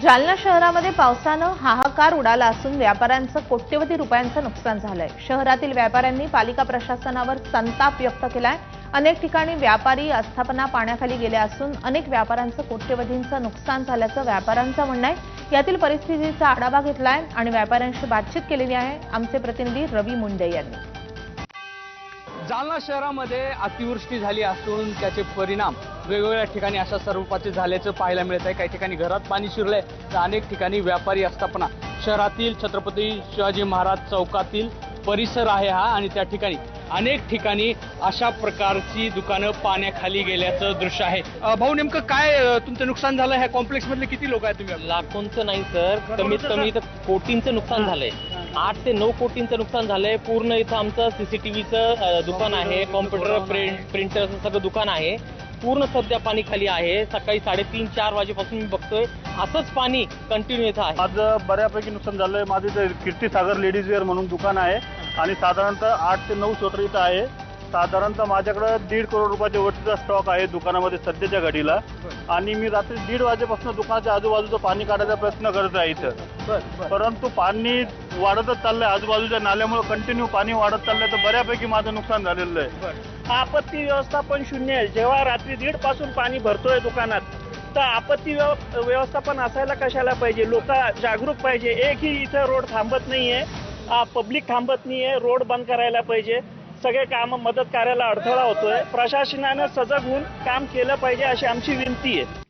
जालना शहरामध्ये पावसानं हाहाकार उडाला असून व्यापाऱ्यांचं कोट्यवधी रुपयांचं नुकसान झालंय. शहरातील व्यापाऱ्यांनी पालिका प्रशासनावर संताप व्यक्त केलाय. अनेक ठिकाणी व्यापारी आस्थापना पाण्याखाली गेल्या असून अनेक व्यापाऱ्यांचं कोट्यवधींचं नुकसान झाल्याचं व्यापाऱ्यांचं म्हणणं आहे. यातील परिस्थितीचा आढावा घेतलाय आणि व्यापाऱ्यांशी बातचीत केलेली आहे. आमचे प्रतिनिधी रवी मुंडे यांनी. जालना शहरामध्ये अतिवृष्टी झाली असून त्याचे परिणाम वेगवेगळ्या ठिकाणी अशा स्वरूपाचे झाल्याचं पाहायला मिळत आहे. काही ठिकाणी घरात पाणी शिरलंय तर अनेक ठिकाणी व्यापारी आस्थापना. शहरातील छत्रपती शिवाजी महाराज चौकातील परिसर आहे हा आणि त्या ठिकाणी अनेक ठिकाणी अशा प्रकारची दुकानं पाण्याखाली गेल्याचं दृश्य आहे. भाऊ नेमकं काय तुमचं नुकसान झालं? ह्या कॉम्प्लेक्स मधले किती लोक आहेत तुम्ही? लाखोंचं नाही सर. कमीत कमी इथं कोटींचं नुकसान झालंय. आठ ते नऊ कोटींचं नुकसान झालंय. पूर्ण इथं आमचं सीसीटीव्हीचं दुकान आहे. कॉम्प्युटर प्रिंट प्रिंटरचं सगळं दुकान आहे. पूर्ण सध्या पाणी खाली आहे. सकाळी साडेतीन चार वाजेपासून मी बघतोय. असंच पाणी कंटिन्यू इथं आहे. माझं बऱ्यापैकी नुकसान झालंय. माझं इथे कीर्तीसागर लेडीज वेअर म्हणून दुकान आहे. आणि साधारणतः आठ ते नऊ स्वेटर इथं आहे. साधारणतः माझ्याकडं दीड करोड रुपयाच्या वरतीचा स्टॉक आहे दुकानामध्ये सध्याच्या घडीला. आणि मी रात्री दीड वाजेपासून दुकानाच्या आजूबाजूचं पाणी काढायचा प्रयत्न करत आहे इथं. परंतु पाणी वाढतच चाललंय. आजूबाजूच्या नाल्यामुळे कंटिन्यू पाणी वाढत चाललंय. तर बऱ्यापैकी माझं नुकसान झालेलं आहे. आपत्ती व्यवस्थापन शून्य आहे. जेव्हा रात्री दीडपासून पाणी भरतोय दुकानात तर आपत्ती व्यव- व्यवस्थापन असायला कशाला पाहिजे? लोक जागरूक पाहिजे. एकही इथं रोड थांबत नाहीये. पब्लिक थांबत नाहीये. रोड बंद करायला पाहिजे. सगळे काम मदत कार्याला अडथळा होतोय. प्रशासनानं सजग होऊन काम केलं पाहिजे अशी आमची विनंती आहे.